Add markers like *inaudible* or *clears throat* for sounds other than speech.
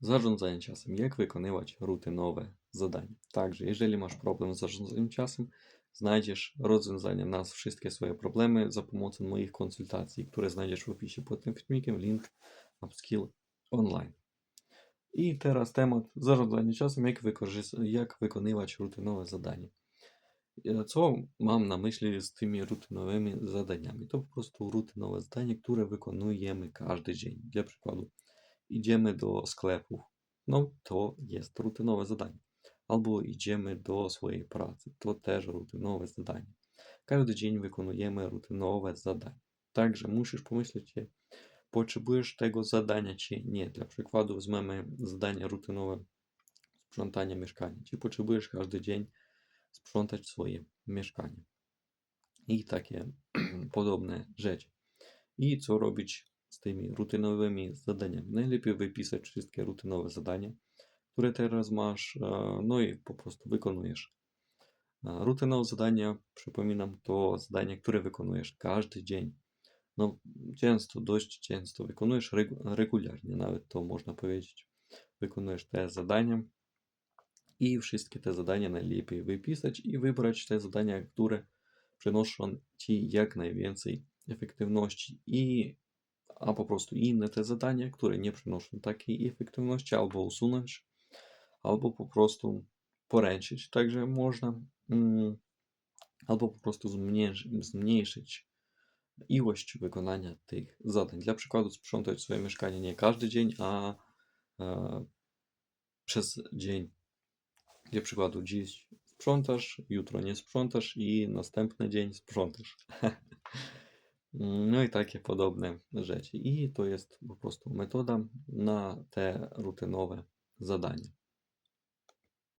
Zarządzanie czasem. Jak wykonywać rutynowe zadania. Także, jeżeli masz problem z zarządzaniem czasem, znajdziesz rozwiązania na wszystkie swoje problemy za pomocą moich konsultacji, które znajdziesz w opisie pod tym filmikiem. Link Upskill Online. I teraz temat zarządzania czasem, jak, jak wykonywać rutynowe zadania. E, Co mam na myśli z tymi rutynowymi zadaniami? To po prostu rutynowe zadania, które wykonujemy każdy dzień. Dla przykładu, idziemy do sklepu, no to jest rutynowe zadanie. Albo idziemy do swojej pracy, to też rutynowe zadanie. Każdy dzień wykonujemy rutynowe zadania. Także musisz pomyśleć, czy potrzebujesz tego zadania, czy nie. Dla przykładu weźmiemy zadanie rutynowe sprzątania mieszkania. Czy potrzebujesz każdy dzień sprzątać swoje mieszkanie. I takie *clears throat* podobne rzeczy. I co robić z tymi rutynowymi zadaniami? Najlepiej wypisać wszystkie rutynowe zadania, które teraz masz, e, no i po prostu wykonujesz. E, Rutynowe zadania, przypominam, to zadania, które wykonujesz każdy dzień. No, często, dość często wykonujesz regu- regularnie, nawet to można powiedzieć. Wykonujesz te zadania i wszystkie te zadania najlepiej wypisać i wybrać te zadania, które przynoszą Ci jak najwięcej efektywności i a po prostu inne te zadania, które nie przynoszą takiej efektywności, albo usunąć, albo po prostu poręczyć. Także można mm, albo po prostu zmniejszyć, zmniejszyć ilość wykonania tych zadań. Dla przykładu sprzątać swoje mieszkanie nie każdy dzień, a e, przez dzień. Dla przykładu dziś sprzątasz, jutro nie sprzątasz i następny dzień sprzątasz. *laughs* No i takie podobne rzeczy. I to jest po prostu metoda na te rutynowe zadania.